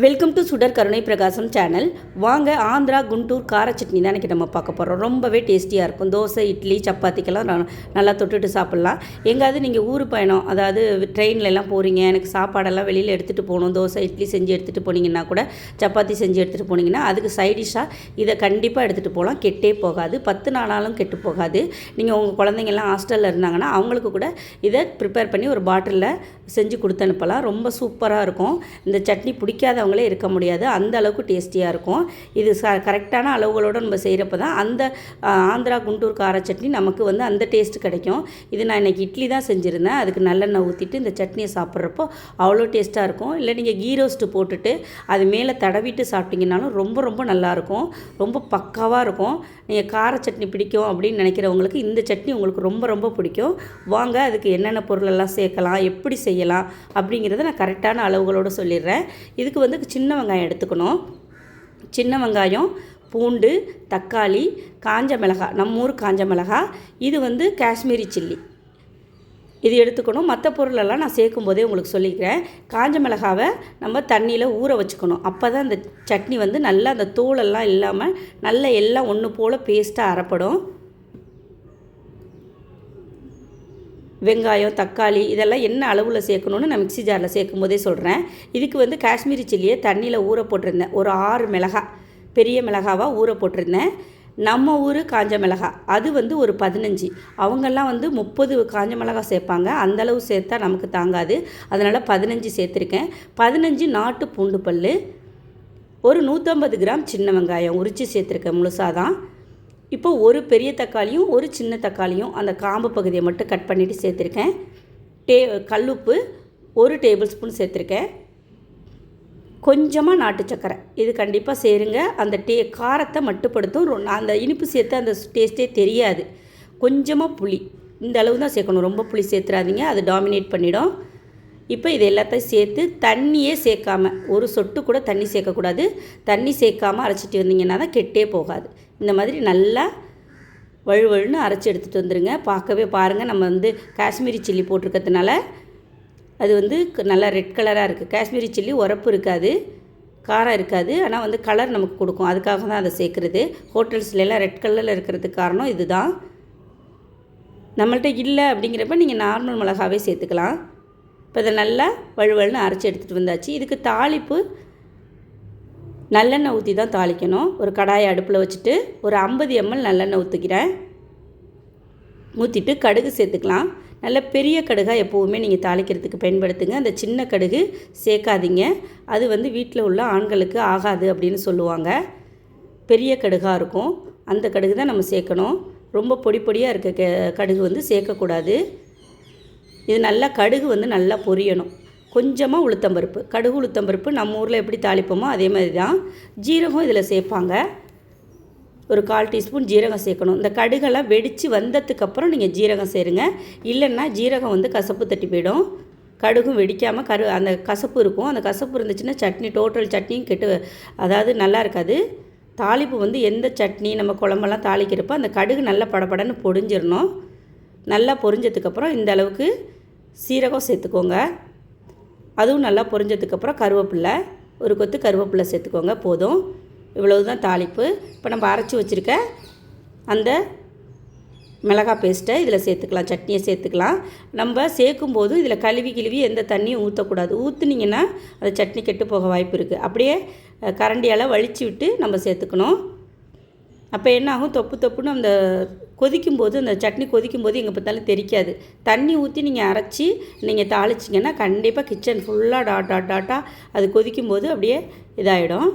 Welcome to சுடர் கருணை பிரகாசம் சேனல் வாங்க ஆந்திரா குண்டூர் கார சட்னி தான் இன்றைக்கி நம்ம பார்க்க போகிறோம் ரொம்பவே டேஸ்டியாக இருக்கும். தோசை இட்லி சப்பாத்திக்கெல்லாம் நல்லா தொட்டுட்டு சாப்பிட்லாம். எங்கேயாவது நீங்கள் ஊர் பயணம் அதாவது ட்ரெயின்லலாம் போகிறீங்க எனக்கு சாப்பாடெல்லாம் வெளியில் எடுத்துகிட்டு போகணும் தோசை இட்லி செஞ்சு எடுத்துகிட்டு போனீங்கன்னா கூட சப்பாத்தி செஞ்சு எடுத்துகிட்டு போனீங்கன்னா அதுக்கு சைடிஷாக இதை கண்டிப்பாக எடுத்துகிட்டு போகலாம். கெட்டே போகாது. பத்து நாளாலும் கெட்டு போகாது. நீங்கள் உங்கள் குழந்தைங்கள்லாம் ஹாஸ்டலில் இருந்தாங்கன்னா அவங்களுக்கு கூட இதை ப்ரிப்பேர் பண்ணி ஒரு பாட்டிலில் செஞ்சு கொடுத்து அனுப்பலாம். ரொம்ப சூப்பராக இருக்கும். இந்த சட்னி பிடிக்காத பிடிக்காதவங்களே இருக்க முடியாது. அந்த அளவுக்கு டேஸ்டியாக இருக்கும். இது ச கரெக்டான அளவுகளோடு நம்ம செய்கிறப்ப தான் அந்த ஆந்திரா குண்டூர் கார சட்னி நமக்கு வந்து அந்த டேஸ்ட் கிடைக்கும். இது நான் இன்றைக்கி இட்லி தான் செஞ்சுருந்தேன். அதுக்கு நல்லெண்ணெய் ஊற்றிட்டு இந்த சட்னியை சாப்பிட்றப்போ அவ்வளோ டேஸ்ட்டாக இருக்கும். இல்லை நீங்கள் கீ ரோஸ்ட்டு போட்டுட்டு அது மேலே தடவிட்டு சாப்பிட்டிங்கனாலும் ரொம்ப ரொம்ப நல்லாயிருக்கும் ரொம்ப பக்காவாக இருக்கும். நீங்கள் கார சட்னி பிடிக்கும் அப்படின்னு நினைக்கிறவங்களுக்கு இந்த சட்னி உங்களுக்கு ரொம்ப ரொம்ப பிடிக்கும். வாங்க அதுக்கு என்னென்ன பொருளெல்லாம் சேர்க்கலாம் எப்படி செய்யலாம் அப்படிங்கிறத நான் கரெக்டான அளவுகளோடு சொல்லிடுறேன். இதுக்கு வந்து சின்ன வெங்காயம் எடுத்துக்கணும். சின்ன வெங்காயம் பூண்டு தக்காளி காஞ்ச மிளகாய் நம்ம ஊர் காஞ்ச மிளகாய் இது வந்து காஷ்மீரி சில்லி. இது எடுத்துக்கணும். மற்ற பொருளெல்லாம் நான் சேர்க்கும் போதே உங்களுக்கு சொல்லிக்கிறேன். காஞ்ச மிளகாவை நம்ம தண்ணியில் ஊற வச்சுக்கணும். அப்போ தான் அந்த சட்னி வந்து நல்லா அந்த தோலெல்லாம் இல்லாமல் நல்லா எல்லாம் ஒன்று போல் பேஸ்ட்டாக அரைப்படும். வெங்காயம் தக்காளி இதெல்லாம் என்ன அளவில் சேர்க்கணுன்னு நான் மிக்ஸி ஜாரில் சேர்க்கும் போதே சொல்கிறேன் இதுக்கு வந்து காஷ்மீரி சில்லியை தண்ணியில் ஊற போட்டிருந்தேன். ஒரு ஆறு மிளகாய் பெரிய மிளகாவாக ஊற போட்டிருந்தேன். நம்ம ஊர் காஞ்ச மிளகாய் அது வந்து ஒரு பதினஞ்சு. அவங்கெல்லாம் வந்து முப்பது காஞ்ச மிளகாய் சேர்ப்பாங்க. அந்த அளவு சேர்த்தா நமக்கு தாங்காது. அதனால் பதினஞ்சு சேர்த்துருக்கேன். பதினஞ்சு நாட்டு பூண்டு பல் ஒரு நூற்றம்பது கிராம் சின்ன வெங்காயம் உரித்து சேர்த்துருக்கேன் முழுசாக தான் இப்போ ஒரு பெரிய தக்காளியும் ஒரு சின்ன தக்காளியும் அந்த காம்பு பகுதியை மட்டும் கட் பண்ணிவிட்டு சேர்த்துருக்கேன். டே கல்லுப்பு ஒரு டேபிள் ஸ்பூன் சேர்த்துருக்கேன். கொஞ்சமாக நாட்டு சக்கரை. இது கண்டிப்பாக சேருங்க. அந்த டே காரத்தை மட்டுப்படுத்தும். ரொ- அந்த இனிப்பு சேர்த்து அந்த டேஸ்ட்டே தெரியாது. கொஞ்சமாக புளி. இந்த அளவு தான் சேர்க்கணும். ரொம்ப புளி சேர்த்துறாதீங்க அது டாமினேட் பண்ணிடும். இப்போ இது எல்லாத்தையும் சேர்த்து தண்ணியே சேர்க்காம ஒரு சொட்டு கூட தண்ணி சேர்க்கக்கூடாது. தண்ணி சேர்க்காமல் அரைச்சிட்டு வந்தீங்கன்னா தான் கெட்டே போகாது. இந்த மாதிரி நல்லா வழுவழுன்னு அரைச்சி எடுத்துகிட்டு வந்துடுங்க பார்க்கவே பாருங்கள் நம்ம வந்து காஷ்மீரி சில்லி போட்டிருக்கிறதுனால அது வந்து நல்லா ரெட் கலராக இருக்குது காஷ்மீரி சில்லி உரப்பு இருக்காது காரம் இருக்காது ஆனால் வந்து கலர் நமக்கு கொடுக்கும். அதுக்காக தான் அதை சேர்க்குறது. ஹோட்டல்ஸ்லாம் ரெட் கலரில் இருக்கிறதுக்கு காரணம் இதுதான். நம்மள்ட்ட இல்லை அப்படிங்கிறப்ப நீங்கள் நார்மல் மிளகாவே சேர்த்துக்கலாம். இப்போ இதை நல்லா வழுவழுன்னு அரைச்சி எடுத்துகிட்டு வந்தாச்சு. இதுக்கு தாளிப்பு நல்லெண்ணெய் ஊற்றி தான் தாளிக்கணும். ஒரு கடாயை அடுப்பில் வச்சுட்டு ஒரு ஐம்பது எம்எல் நல்லெண்ணெய் ஊற்றிக்கிறேன் ஊற்றிட்டு கடுகு சேர்த்துக்கலாம். நல்ல பெரிய கடுகாக எப்போவுமே நீங்கள் தாளிக்கிறதுக்கு பயன்படுத்துங்க. அந்த சின்ன கடுகு சேர்க்காதீங்க. அது வந்து வீட்டில் உள்ள ஆண்களுக்கு ஆகாது அப்படின்னு சொல்லுவாங்க. பெரிய கடுகாக இருக்கும். அந்த கடுகு தான் நம்ம சேர்க்கணும். ரொம்ப பொடி பொடியாக இருக்க க கடுகு வந்து சேர்க்கக்கூடாது. இது நல்லா கடுகு வந்து நல்லா பொரியணும். கொஞ்சமாக உளுத்தம்பருப்பு கடுகு உளுத்தம்பருப்பு நம்ம ஊரில் எப்படி தாளிப்போமோ அதே மாதிரி தான் ஜீரகம் இதில் சேர்ப்பாங்க. ஒரு கால் டீஸ்பூன் ஜீரகம் சேர்க்கணும். இந்த கடுகெல்லாம் வெடித்து வந்ததுக்கப்புறம் நீங்கள் ஜீரகம் சேருங்க. இல்லைன்னா ஜீரகம் வந்து கசப்பு தட்டி போயிடும். கடுகும் வெடிக்காமல் கரு அந்த கசப்பு இருக்கும். அந்த கசப்பு இருந்துச்சுன்னா சட்னி டோட்டல் சட்னியும் கெட்டு அதாவது நல்லா இருக்காது. தாளிப்பு வந்து எந்த சட்னி நம்ம குழம்பெல்லாம் தாளிக்கிறப்போ அந்த கடுகு நல்லா படபடன்னு பொடிஞ்சிடணும் நல்லா பொரிஞ்சதுக்கப்புறம் இந்த அளவுக்கு சீரகம் சேர்த்துக்கோங்க. அதுவும் நல்லா பொரிஞ்சதுக்கப்புறம் கருவேப்பில்லை ஒரு கொத்து கருவேப்பில்லை சேர்த்துக்கோங்க போதும். இவ்வளவு தான் தாளிப்பு. இப்போ நம்ம அரைச்சி வச்சுருக்க அந்த மிளகாய் பேஸ்ட்டை இதில் சேர்த்துக்கலாம் சட்னியை சேர்த்துக்கலாம். நம்ம சேர்க்கும்போது இதில் கழுவி கிழுவி எந்த தண்ணியும் ஊற்றக்கூடாது ஊற்றுனீங்கன்னா அந்த சட்னி கெட்டு போக வாய்ப்பு இருக்குது அப்படியே கரண்டியால் வலிச்சு விட்டு நம்ம சேர்த்துக்கணும். அப்போ என்ன ஆகும்? தொப்பு தொப்புன்னு அந்த கொதிக்கும்போது அந்த சட்னி கொதிக்கும்போது எங்கே பார்த்தாலும் தெரிக்காது. தண்ணி ஊற்றி நீங்கள் அரைச்சி நீங்கள் தாளிச்சிங்கன்னா கண்டிப்பாக கிச்சன் ஃபுல்லாக டாட் டாட் டாட்டாக அது கொதிக்கும்போது அப்படியே இதாகிடும்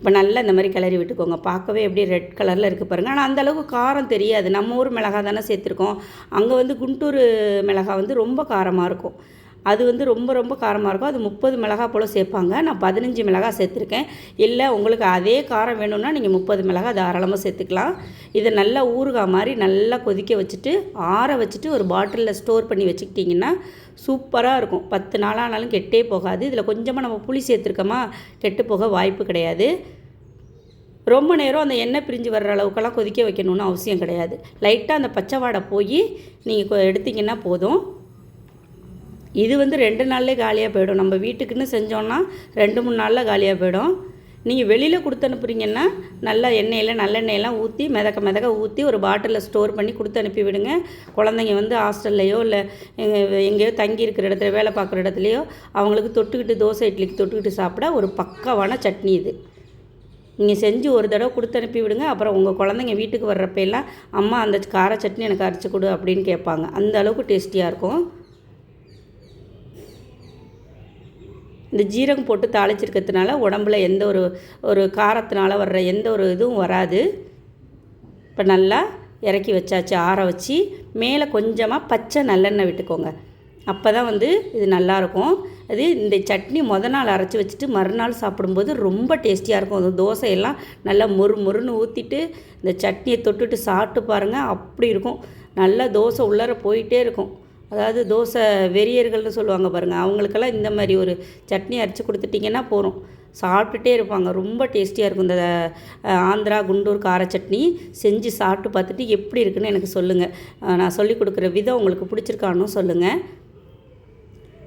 இப்போ நல்லா இந்த மாதிரி கிளறி விட்டுக்கோங்க. பார்க்கவே அப்படியே ரெட் கலரில் இருக்குது பாருங்கள் ஆனால் அந்தளவுக்கு காரம் தெரியாது. நம்ம ஊர் மிளகா தானே சேர்த்துருக்கோம். அங்கே வந்து குண்டூர் மிளகா வந்து ரொம்ப காரமாக இருக்கும். அது வந்து ரொம்ப ரொம்ப காரமாக இருக்கும். அது முப்பது மிளகா போல் சேர்ப்பாங்க. நான் பதினஞ்சு மிளகா சேர்த்துருக்கேன். இல்லை உங்களுக்கு அதே காரம் வேணும்னா நீங்கள் முப்பது மிளகா தாராளமாக சேர்த்துக்கலாம். இதை நல்லா ஊறுகாய் மாதிரி நல்லா கொதிக்க வச்சுட்டு ஆற வச்சுட்டு ஒரு பாட்டிலில் ஸ்டோர் பண்ணி வச்சுக்கிட்டிங்கன்னா சூப்பராக இருக்கும். பத்து நாளானாலும் கெட்டே போகாது. இதில் கொஞ்சமாக நம்ம புளி சேர்த்துருக்கோமா கெட்டு போக வாய்ப்பு கிடையாது. ரொம்ப நேரம் அந்த எண்ணெய் பிரிஞ்சு வர்ற அளவுக்கெல்லாம் கொதிக்க வைக்கணும்னு அவசியம் கிடையாது. லைட்டாக அந்த பச்சை வாடை போய் நீங்கள் எடுத்திங்கன்னா போதும். இது வந்து ரெண்டு நாள்லேயே காலியாக போயிடும். நம்ம வீட்டுக்குன்னு செஞ்சோன்னா ரெண்டு மூணு நாளில் காலியாக போயிடும். நீங்கள் வெளியில் கொடுத்து அனுப்புறீங்கன்னா நல்லா எண்ணெயில் நல்லெண்ணெயெல்லாம் ஊற்றி மிதக்க மிதக்க ஊற்றி ஒரு பாட்டிலில் ஸ்டோர் பண்ணி கொடுத்து அனுப்பி விடுங்க. குழந்தைங்க வந்து ஹாஸ்டல்லையோ இல்லை எங்கே எங்கேயோ தங்கி இருக்கிற இடத்துல வேலை பார்க்குற இடத்துலையோ அவங்களுக்கு தொட்டுக்கிட்டு தோசை இட்லிக்கு தொட்டுக்கிட்டு சாப்பிட ஒரு பக்காவான சட்னி இது. நீங்கள் செஞ்சு ஒரு தடவை கொடுத்து அனுப்பி விடுங்க. அப்புறம் உங்கள் குழந்தைங்க வீட்டுக்கு வர்றப்ப எல்லாம் அம்மா அந்த கார சட்னி எனக்கு அரைச்சி கொடு அப்படின்னு கேட்பாங்க. அந்த அளவுக்கு டேஸ்டியாக இருக்கும். இந்த ஜீரகம் போட்டு தாளிச்சிருக்கிறதுனால உடம்புல எந்த ஒரு ஒரு காரத்தினால வர்ற எந்த ஒரு இதுவும் வராது. இப்போ நல்லா இறக்கி வச்சாச்சு ஆற வச்சு மேலே கொஞ்சமாக பச்சை நல்லெண்ணெய் விட்டுக்கோங்க. அப்போ தான் வந்து இது நல்லாயிருக்கும். அது இந்த சட்னி முத நாள் அரைச்சி வச்சுட்டு மறுநாள் சாப்பிடும்போது ரொம்ப டேஸ்டியாக இருக்கும். அது தோசையெல்லாம் நல்லா மொறு மொறுன்னு ஊற்றிட்டு இந்த சட்னியை தொட்டுட்டு சாப்பிட்டு பாருங்கள் அப்படி இருக்கும். நல்லா தோசை உள்ளார போயிட்டே இருக்கும். அதாவது தோசை வெறியர்கள்னு சொல்லுவாங்க பாருங்கள் அவங்களுக்கெல்லாம் இந்த மாதிரி ஒரு சட்னி அரைச்சி கொடுத்துட்டிங்கன்னா போகிறோம் சாப்பிட்டுட்டே இருப்பாங்க. ரொம்ப டேஸ்டியாக இருக்கும் இந்த ஆந்திரா குண்டூர் கார சட்னி. செஞ்சு சாப்பிட்டு பார்த்துட்டு எப்படி இருக்குன்னு எனக்கு சொல்லுங்கள் நான் சொல்லி கொடுக்குற விதம் உங்களுக்கு பிடிச்சிருக்கான்னு சொல்லுங்கள்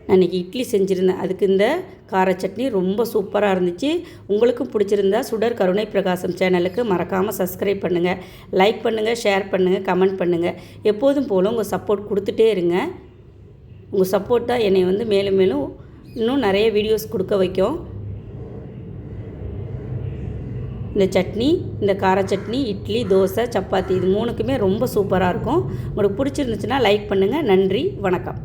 நான் இன்றைக்கி இட்லி செஞ்சுருந்தேன். அதுக்கு இந்த கார சட்னி ரொம்ப சூப்பராக இருந்துச்சு. உங்களுக்கும் பிடிச்சிருந்தா சுடர் கருணை பிரகாசம் சேனலுக்கு மறக்காமல் சப்ஸ்கிரைப் பண்ணுங்கள் லைக் பண்ணுங்கள் ஷேர் பண்ணுங்கள் கமெண்ட் பண்ணுங்கள் எப்போதும் போல் உங்கள் சப்போர்ட் கொடுத்துட்டே இருங்க. உங்கள் சப்போர்ட் தான் என்னை வந்து மேலும் மேலும் இன்னும் நிறைய வீடியோஸ் கொடுக்க வைக்கும். இந்த சட்னி இந்த கார சட்னி இட்லி தோசை சப்பாத்தி இது மூணுக்குமே ரொம்ப சூப்பராக இருக்கும். உங்களுக்கு பிடிச்சிருந்துச்சுன்னா லைக் பண்ணுங்கள் நன்றி வணக்கம்.